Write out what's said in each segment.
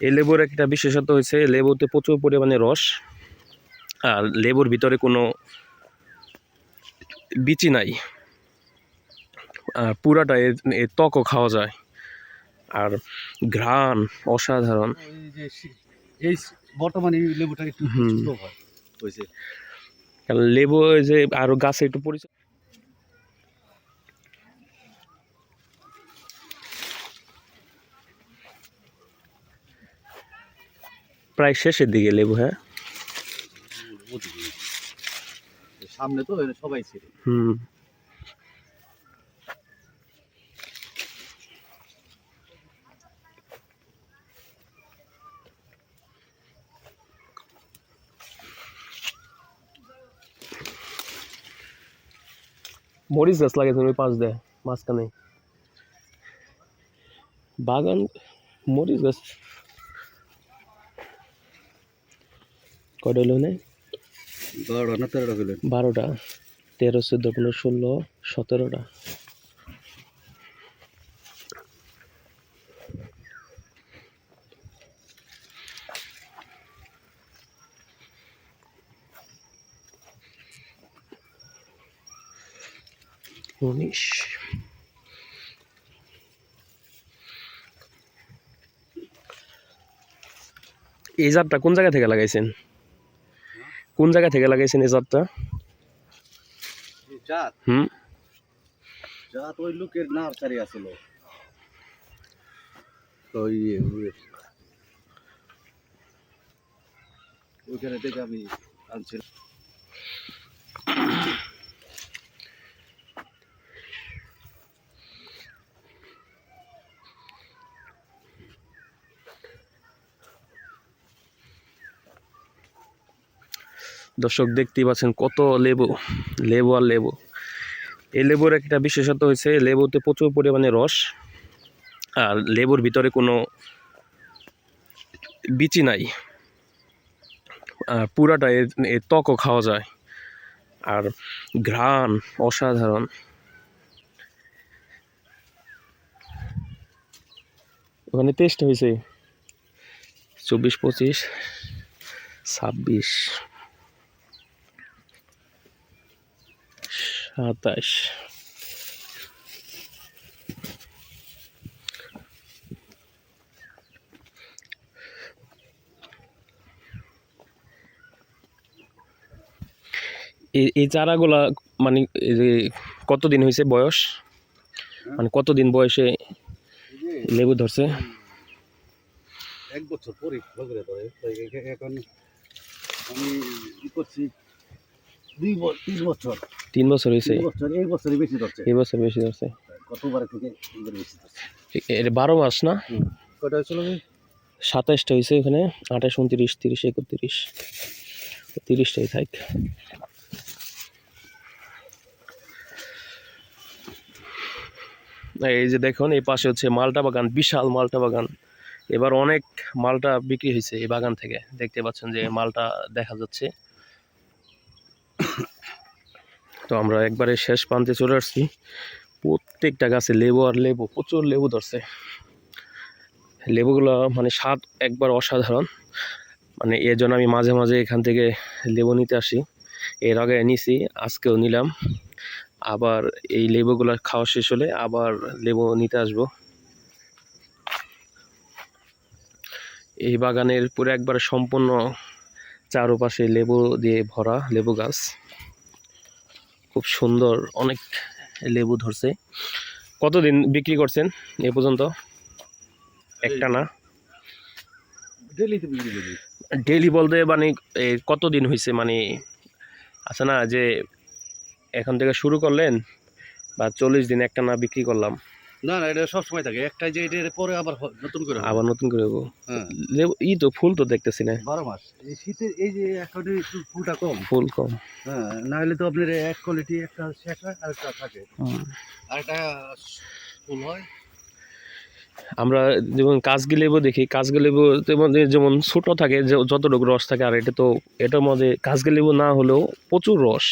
এই লেবুর একটা বিশেষত্ব হয়েছে লেবুতে প্রচুর পরিমাণে রস আর লেবুর ভিতরে কোনো বিচি নাই আর পুরাটা এর ত্বকও খাওয়া যায় আর ঘ্রাণ অসাধারণ। এই বর্তমানে লেবুটা একটু লেবু যে আরও গাছে একটু পরিচয় প্রায় শেষের দিকে লেবু হ্যাঁ? সামনে তো সবাই ছিল। হুম। মরিচ গাছ লাগাইছেন ওই পাশ দেয় মাঝখানে। বাগান মরিচ গাছ কয়টা হলো না বারোটা। তেরো চোদ্দ পনেরো ষোলো সতেরোটা। উনিশ। এই জাতটা কোন জায়গা থেকে লাগাইছেন? কোন জায়গা থেকে লাগাইছেন এই জাতটা? জাত? হুম? জাত ওই লোকের নার্সারি আছিল ইয়ে ওই- ওইখানে থেকে আমি আনছিলাম দর্শক দেখতেই পাচ্ছেন কত লেবু লেবু আর লেবু। এই লেবুর একটা বিশেষত্ব হয়েছে, লেবুতে প্রচুর পরিমাণে রস, আর লেবুর ভিতরে কোনো বিচি নাই। আর পুরাটা এর ত্বকও খাওয়া যায়। আর ঘ্রাণ অসাধারণ। ওখানে টেস্ট হয়েছে। চব্বিশ পঁচিশ, ছাব্বিশ। সাতাশ এই চারাগুলা মানে কতদিন হয়েছে বয়স? মানে কতদিন বয়সে লেবু ধরছে? এক বছর পরে ধরে। এখন আমি করছি দুই তিন বছর। তিন বছর হয়েছে বছর এই বেশি ধরছে। এই বছর বেশি ধরছে। থেকে এটা বারো মাস না? কটা হয়েছিল সাতাশটা হয়েছে এখানে আঠাশ উনত্রিশ তিরিশ একত্রিশ। তিরিশটাই থাক। এই যে দেখুন এই পাশে হচ্ছে মালটা বাগান বিশাল মালটা বাগান। এবার অনেক মালটা বিক্রি হয়েছে এই বাগান থেকে। দেখতে পাচ্ছেন যে মালটা দেখা যাচ্ছে। তো আমরা একবারে শেষ প্রান্তে চলে আসছি। প্রত্যেকটা গাছে লেবু আর লেবু, প্রচুর লেবু ধরছে। লেবুগুলো মানে স্বাদ একবার অসাধারণ। মানে এর জন্য আমি মাঝে মাঝে এখান থেকে লেবু নিতে আসি। এর আগে নিছি, আজকেও নিলাম। আবার এই লেবুগুলো খাওয়া শেষ হলে আবার লেবু নিতে আসব। এই বাগানের পুরো একবার সম্পূর্ণ চারপাশে লেবু দিয়ে ভরা লেবু গাছ। খুব সুন্দর অনেক লেবু ধরছে। কতদিন বিক্রি করছেন এ পর্যন্ত? একটা না ডেলি ডেইলি বলতে মানে কতদিন হয়েছে মানে আছে না যে এখন থেকে শুরু করলেন বা চল্লিশ দিন একটা না বিক্রি করলাম। না না এটা সব সময় থাকে। একটা যে এটার পরে আবার নতুন করে আবার নতুন করে দেবো হ্যাঁ। ই তো ফুল তো দেখতেছি না। বারো মাস। এই শীতের এই যে এখন একটু ফুলটা কম। ফুল কম। হ্যাঁ না হলে তো আপনার এক কোয়ালিটি একটা শেষ হয় আর একটা থাকে। আর একটা ফুল হয়। আমরা যেমন কাজগি লেবু দেখি কাজগি লেবু যেমন যেমন ছোট থাকে যে যতটুকু রস থাকে আর এটা তো এটার মধ্যে কাজগি লেবু না হলেও প্রচুর রস।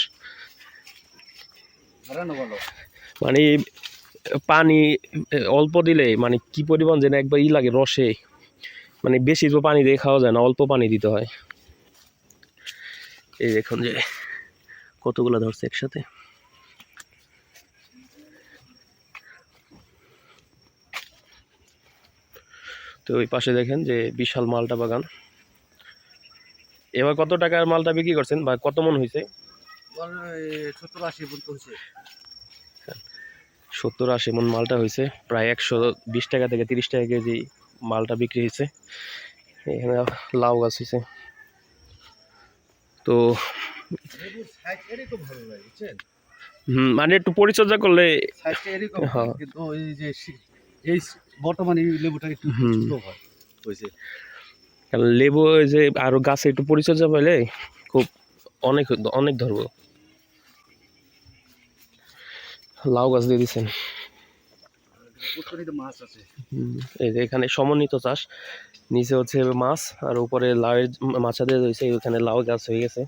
মানে পানি অল্প দিলে মানে কি পরিমাণ যেন একবার ই লাগে রসে। মানে বেশি তো পানি দিয়ে খাওয়া যায় না, অল্প পানি দিতে হয়। এই দেখুন যে কতগুলো ধরছে একসাথে। তো ওই পাশে দেখেন যে বিশাল মালটা বাগান। এবার কত টাকার মালটা বিক্রি করছেন বা কত মন হয়েছে সত্তর আশি মন মালটা হয়েছে। প্রায় একশো বিশ টাকা থেকে তিরিশ টাকা কেজি মালটা বিক্রি হয়েছে। এখানে লাউ গাছ হয়েছে। তো হুম, মানে একটু পরিচর্যা করলে হ্যাঁ। লেবু যে আরও গাছে একটু পরিচর্যা পাইলে খুব অনেক অনেক ধরবো। লাউ গাছ দিয়ে দিচ্ছেন এই যে এখানে সমন্বিত চাষ। নিচে হচ্ছে মাছ, আর উপরে লাউয়ের মাছা দিয়ে রয়েছে ওখানে লাউ গাছ হয়ে গেছে।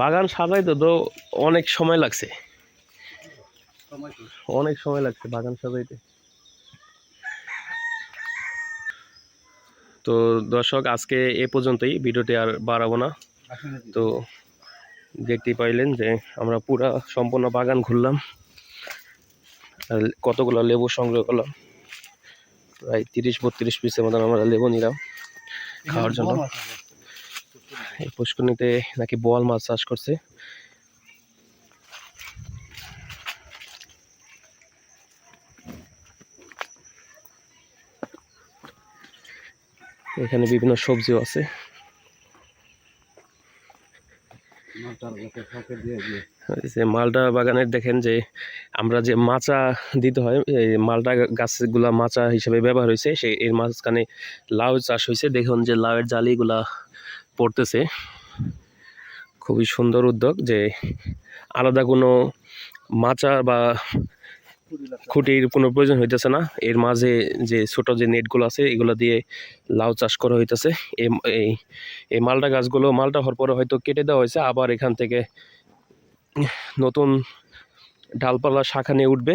বাগান সাজাইতে তো অনেক সময় লাগছে। অনেক সময় লাগছে বাগান সাজাইতে। তো দর্শক, আজকে এ পর্যন্তই, ভিডিওটি আর বাড়াবো না। তো দেখতেই পাইলেন যে আমরা পুরা সম্পূর্ণ বাগান ঘুরলাম। আর কতগুলো লেবু সংগ্রহ করলাম। প্রায় তিরিশ, বত্রিশ পিসের মতন আমরা লেবু নিলাম খাওয়ার জন্য। এই পুষ্করণীতে নাকি বোয়াল মাছ চাষ করছে। এখানে বিভিন্ন সবজিও আছে। যে মালটা বাগানের দেখেন যে আমরা যে মাচা দিতে হয়, এই মালটা গাছগুলা মাচা হিসেবে ব্যবহার হয়েছে। সেই এর মাঝখানে লাউ চাষ হয়েছে। দেখুন যে লাউয়ের জালিগুলা পড়তেছে। খুবই সুন্দর উদ্যোগ যে আলাদা কোনো মাচা বা। খুঁটির কোনো প্রয়োজন হইতেছে না। এর মাঝে যে ছোট যে নেটগুলো আছে, এগুলো দিয়ে লাউ চাষ করা হইতেছে। এই এই মালটা গাছগুলো মালটা হওয়ার পরে হয়তো কেটে দেওয়া হয়েছে, আবার এখান থেকে নতুন ডালপালা শাখা নিয়ে উঠবে।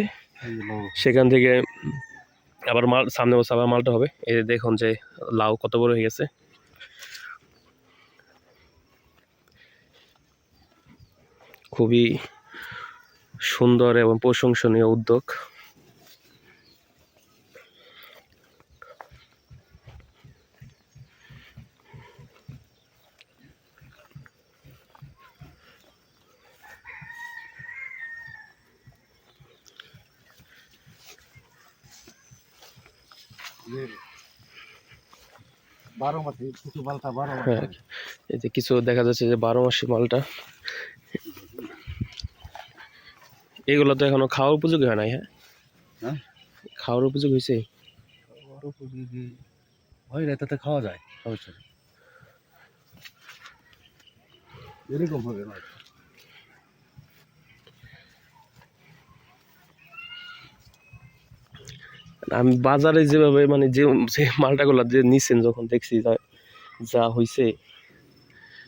সেখান থেকে আবার মাল, সামনে বছর আবার মালটা হবে। এই দেখুন যে লাউ কত বড় হয়ে গেছে। খুবই সুন্দর এবং প্রশংসনীয় উদ্যোগ। বারো মাসে কিছু মালটা বারো মাসে। হ্যাঁ এই যে কিছু দেখা যাচ্ছে যে বারো মাসি মালটা। এগুলো তো এখনও খাওয়ার উপযোগী হয় নাই হ্যাঁ? হ্যাঁ? খাওয়ার উপযোগী হয়েছে? উপযোগী হয় না তাতে খাওয়া যায় নেই। এরকম হবে না। আমি বাজারে যেভাবে মানে যে যে মালটাগুলো যে নিচ্ছেন যখন দেখছি যা হয়েছে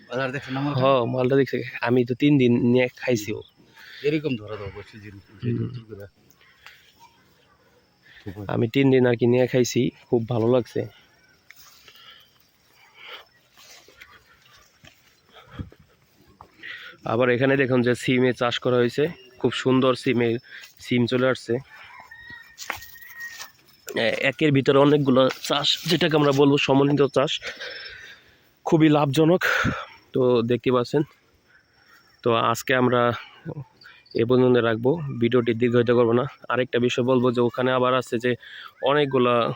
বাজার দেখছেন আমার মালটা? দেখছি। আমি তো তিন দিন নিয়ে খাইছিও এরকম ধরা দাও করে আমি তিন দিন আর কি নিয়ে খাইছি খুব ভালো লাগছে। আবার এখানে দেখুন যে সিমে চাষ করা হয়েছে খুব সুন্দর সিমের সিম চলে আসছে। একের ভিতরে অনেকগুলো চাষ যেটাকে আমরা বলব সমন্বিত চাষ খুবই লাভজনক। তো দেখতে পাচ্ছেন। তো আজকে আমরা এ পর্যন্ত রাখব। ভিডিওটি দীর্ঘায়িত করব না। আরেকটা বিষয় বলব যে, ওখানে আবার আছে যে, অনেকগুলা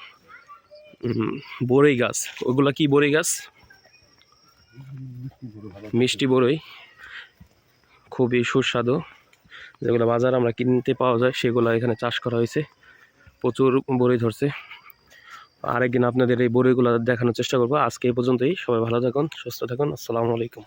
বড়ই গাছ। ওগুলা কি বড়ই গাছ? মিষ্টি বড়ই। খুবই সুস্বাদু। যেগুলো বাজারে আমরা কিনতে পাওয়া যায়, সেগুলো এখানে চাষ করা হয়েছে। প্রচুর বড়ই ধরছে। আরেকদিন আপনাদের এই বড়িগুলো দেখানোর চেষ্টা করব। আজকে এই পর্যন্তই। সবাই ভালো থাকুন, সুস্থ থাকুন। আসসালামু আলাইকুম।